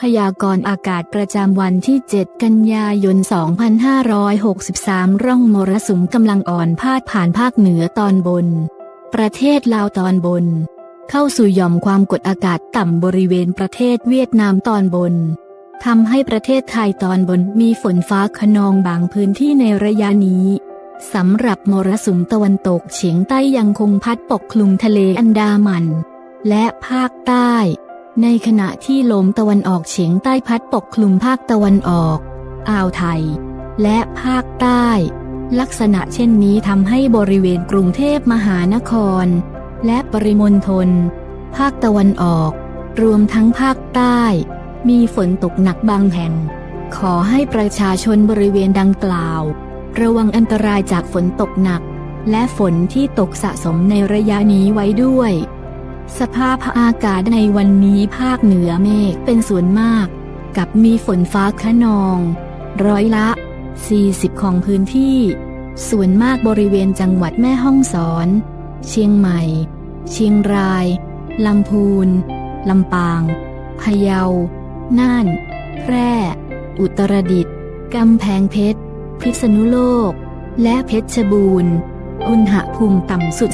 พยากรณ์อากาศประจำวันที่ 7 กันยายน 2563 ร่องมรสุมกำลังอ่อนพาดผ่านภาคเหนือตอนบน ประเทศลาวตอนบน เข้าสู่ย่อมความกดอากาศต่ำบริเวณประเทศเวียดนามตอนบนทำให้ประเทศไทยตอนบนมีฝนฟ้าขนองบางพื้นที่ในระยะนี้สำหรับมรสุมตะวันตกเฉียงใต้ยังคงพัดปกคลุมทะเลอันดามัน และภาคใต้ ในขณะที่ลมตะวันออกเฉียงใต้พัดปกคลุมภาคตะวันออก อ่าวไทย และภาคใต้ ลักษณะเช่นนี้ทำให้บริเวณกรุงเทพมหานคร และปริมณฑลภาคตะวันออก รวมทั้งภาคใต้ มีฝนตกหนักบางแห่ง ขอให้ประชาชนบริเวณดังกล่าว ระวังอันตรายจากฝนตกหนัก และฝนที่ตกสะสมในระยะนี้ไว้ด้วย สภาพอากาศในวันนี้ภาคเหนือเมฆเป็นส่วนมาก กับมีฝนฟ้าคะนอง ร้อยละ 40 ของพื้นที่ ส่วนมากบริเวณจังหวัดแม่ฮ่องสอน เชียงใหม่ เชียงรายลำพูนลำปาง พะเยา น่าน แพร่ อุตรดิตถ์กำแพงเพชร พิษณุโลก และเพชรบูรณ์ อุณหภูมิต่ำสุด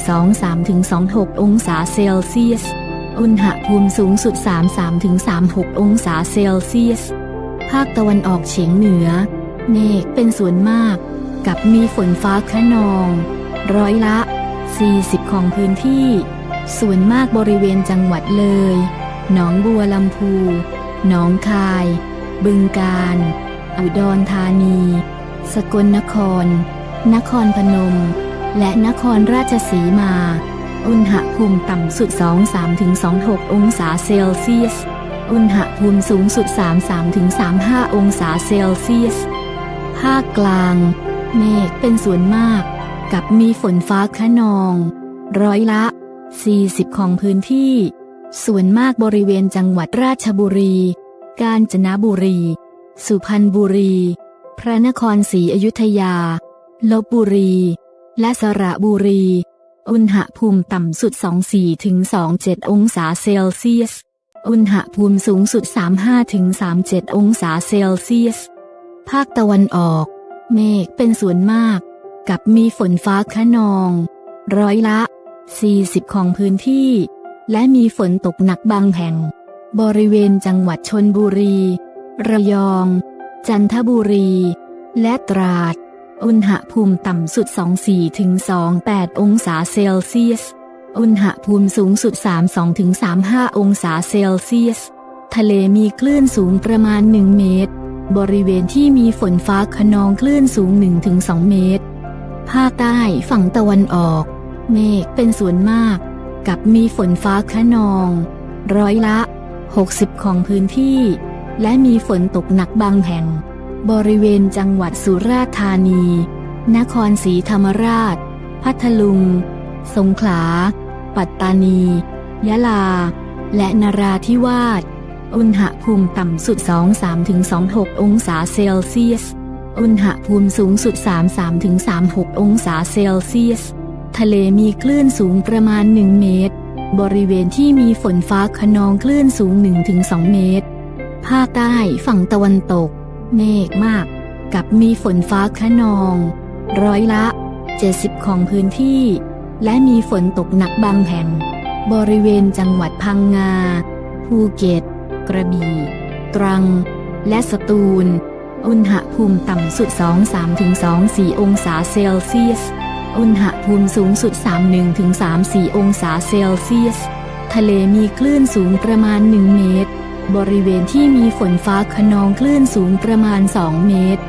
23-26 องศาเซลเซียส อุณหภูมิสูงสุด 33-36 องศาเซลเซียส ภาคตะวันออกเฉียงเหนือ เมฆเป็นส่วนมาก กับมีฝนฟ้าคะนอง ร้อยละ 40 ของพื้นที่ ส่วนมากบริเวณจังหวัดเลย หนองบัวลำพู หนองคาย บึงกาฬอุดรธานี สกลนคร นครพนม และนครราชสีมา อุณหภูมิต่ำสุด 23-26 องศาเซลเซียส อุณหภูมิสูงสุด 33-35 องศาเซลเซียส ภาคกลาง เมฆเป็นส่วนมาก กับมีฝนฟ้าคะนอง ร้อยละ 40 ของพื้นที่ ส่วนมากบริเวณจังหวัดราชบุรี กาญจนบุรี สุพรรณบุรี พระนครศรีอยุธยา ลบบุรี และสระบุรี อุณหภูมิต่ำสุด 24-27 องศาเซลเซียส อุณหภูมิสูงสุด 35-37 องศาเซลเซียส ภาคตะวันออก เมฆเป็นส่วนมาก กับมีฝนฟ้าคะนอง ร้อยละ 40 ของพื้นที่ และมีฝนตกหนักบางแห่ง บริเวณจังหวัดชนบุรี ระยอง จันทบุรี และตราด อุณหภูมิต่ำสุด 24ถึง28 องศาเซลเซียส อุณหภูมิสูงสุด 32ถึง35 องศาเซลเซียส ทะเลมีคลื่นสูงประมาณ 1 เมตร บริเวณที่มีฝนฟ้าขนองคลื่นสูง 1-2 เมตร ภาคใต้ฝั่งตะวันออก เมฆเป็นส่วนมาก กับมีฝนฟ้าคะนอง ร้อยละ 60 ของพื้นที่ และมีฝนตกหนักบางแห่ง บริเวณจังหวัดสุราษฎร์ธานี นครศรีธรรมราช พัทลุง สงขลา ปัตตานี ยะลา และนราธิวาส อุณหภูมิต่ำสุด 23-26 องศาเซลเซียส อุณหภูมิสูงสุด 33-36 องศาเซลเซียส ทะเลมีคลื่นสูงประมาณ 1 เมตร บริเวณที่มีฝนฟ้าขนองคลื่นสูง 1-2 เมตร ภาคใต้ฝั่งตะวันตก เมฆมาก กับมีฝนฟ้าคะนอง ร้อยละ 70 ของพื้นที่ และมีฝนตกหนักบางแห่ง บริเวณจังหวัดพังงา ภูเก็ต กระบี่ ตรัง และสตูล อุณหภูมิต่ำสุด 23-24 องศาเซลเซียส อุณหภูมิสูงสุด 31-34 องศาเซลเซียส ทะเลมีคลื่นสูงประมาณ 1 เมตร บริเวณที่มีฝนฟ้าขนองคลื่นสูงประมาณ 2 เมตร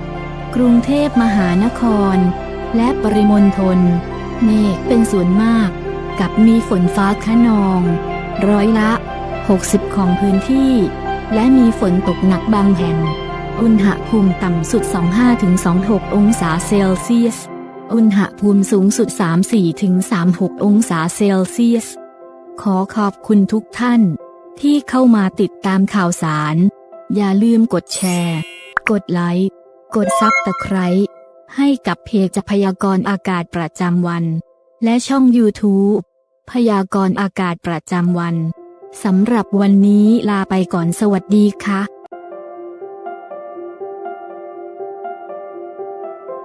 กรุงเทพมหานคร และปริมณฑล เมฆเป็นส่วนมาก กับมีฝนฟ้าคะนอง ร้อยละ 60 ของพื้นที่ และมีฝนตกหนักบางแห่ง อุณหภูมิต่ำสุด 25-26 องศาเซลเซียส อุณหภูมิสูงสุด 34-36 องศาเซลเซียส ขอขอบคุณทุกท่าน ที่เข้ามาติดตามข่าวสาร อย่าลืมกดแชร์ กดไลค์ กดซับตะไคร้ให้กับเพจพยากรณ์อากาศประจำวัน และช่อง YouTube พยากรณ์อากาศประจำวันสำหรับวันนี้ลาไปก่อนสวัสดีค่ะ